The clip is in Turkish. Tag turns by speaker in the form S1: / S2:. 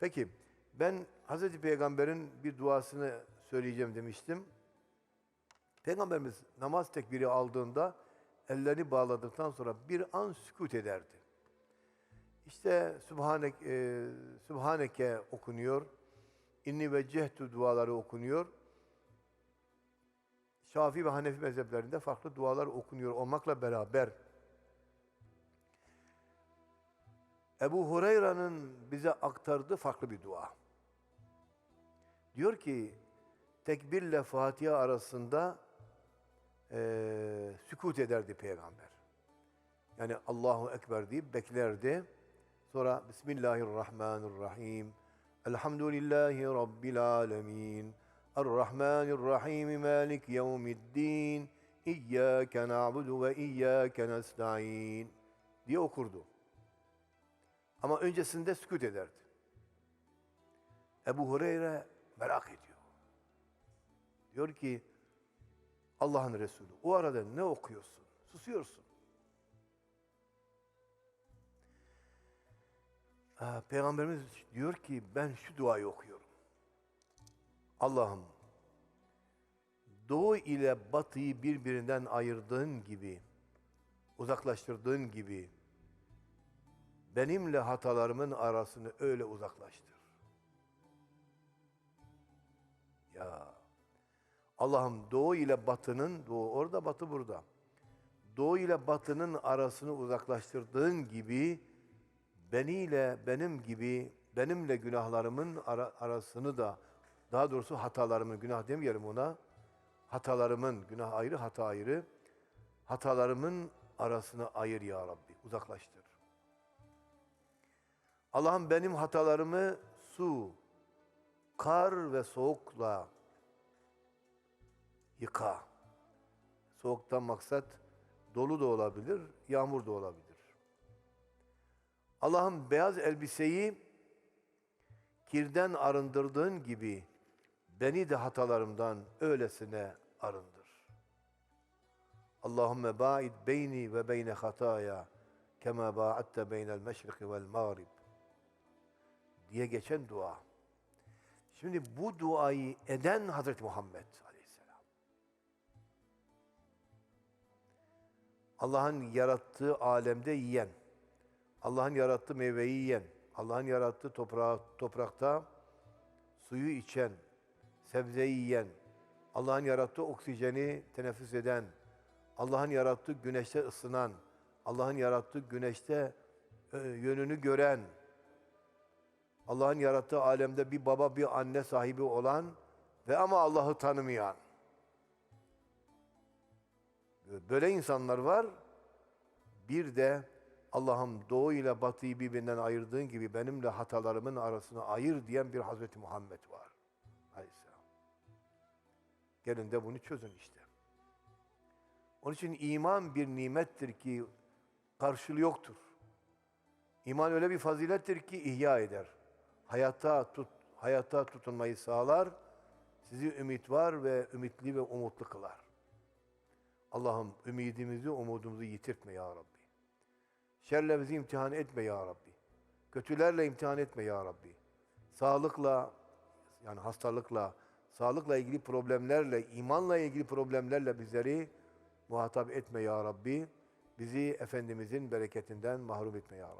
S1: Peki ben Hazreti Peygamber'in bir duasını söyleyeceğim demiştim. Peygamberimiz namaz tekbiri aldığında ellerini bağladıktan sonra bir an sükut ederdi. İşte Sübhanek, e, Sübhaneke okunuyor. İnni ve cehtu duaları okunuyor. Şafii ve Hanefi mezheplerinde farklı dualar okunuyor olmakla beraber Ebu Hureyre'nin bize aktardığı farklı bir dua. Diyor ki tekbirle Fatiha arasında eee sükut ederdi peygamber. Yani Allahu Ekber deyip beklerdi. Sonra Bismillahirrahmanirrahim. Elhamdülillahi Rabbil alemin. Errahmanirrahim. Malik yevmiddin. İyyâke na'budu ve iyyâke nesta'in. diye okurdu. Ama öncesinde sükut ederdi. Ebu Hureyre merak ediyor. Diyor ki Allah'ın Resulü o arada ne okuyorsun? Susuyorsun. Peygamberimiz diyor ki ben şu duayı okuyorum. Allah'ım doğu ile batıyı birbirinden ayırdığın gibi, uzaklaştırdığın gibi benimle hatalarımın arasını öyle uzaklaştır. Ya Allah'ım doğu ile batının, doğu orada batı burada. Doğu ile batının arasını uzaklaştırdığın gibi beniyle benim gibi benimle günahlarımın ara- arasını da daha doğrusu hatalarımın günah demeyelim ona hatalarımın günah ayrı hata ayrı hatalarımın arasını ayır ya Rabbi uzaklaştır. Allah'ım benim hatalarımı su, kar ve soğukla yıka. Soğuktan maksat dolu da olabilir, yağmur da olabilir. Allah'ım beyaz elbiseyi kirden arındırdığın gibi beni de hatalarımdan öylesine arındır. Allahümme ba'id beyni ve beyne hataya kema ba'atte beynel meşriki vel mağrib diye geçen dua. Şimdi bu duayı eden Hazreti Muhammed Aleyhisselam. Allah'ın yarattığı alemde yiyen, Allah'ın yarattığı meyveyi yiyen, Allah'ın yarattığı toprağı, toprakta suyu içen, sebzeyi yiyen, Allah'ın yarattığı oksijeni teneffüs eden, Allah'ın yarattığı güneşte ısınan, Allah'ın yarattığı güneşte e, yönünü gören, Allah'ın yarattığı alemde bir baba bir anne sahibi olan ve ama Allah'ı tanımayan. Böyle insanlar var. Bir de Allah'ım doğu ile batıyı birbirinden ayırdığın gibi benimle hatalarımın arasını ayır diyen bir Hazreti Muhammed var. Aleyhisselam. Gelin de bunu çözün işte. Onun için iman bir nimettir ki karşılığı yoktur. İman öyle bir fazilettir ki ihya eder. Hayata tut, hayata tutunmayı sağlar. Sizi ümit var ve ümitli ve umutlu kılar. Allah'ım ümidimizi, umudumuzu yitirtme ya Rabbi. Şerle bizi imtihan etme ya Rabbi. Kötülerle imtihan etme ya Rabbi. Sağlıkla, yani hastalıkla, sağlıkla ilgili problemlerle, imanla ilgili problemlerle bizleri muhatap etme ya Rabbi. Bizi Efendimizin bereketinden mahrum etme ya Rabbi.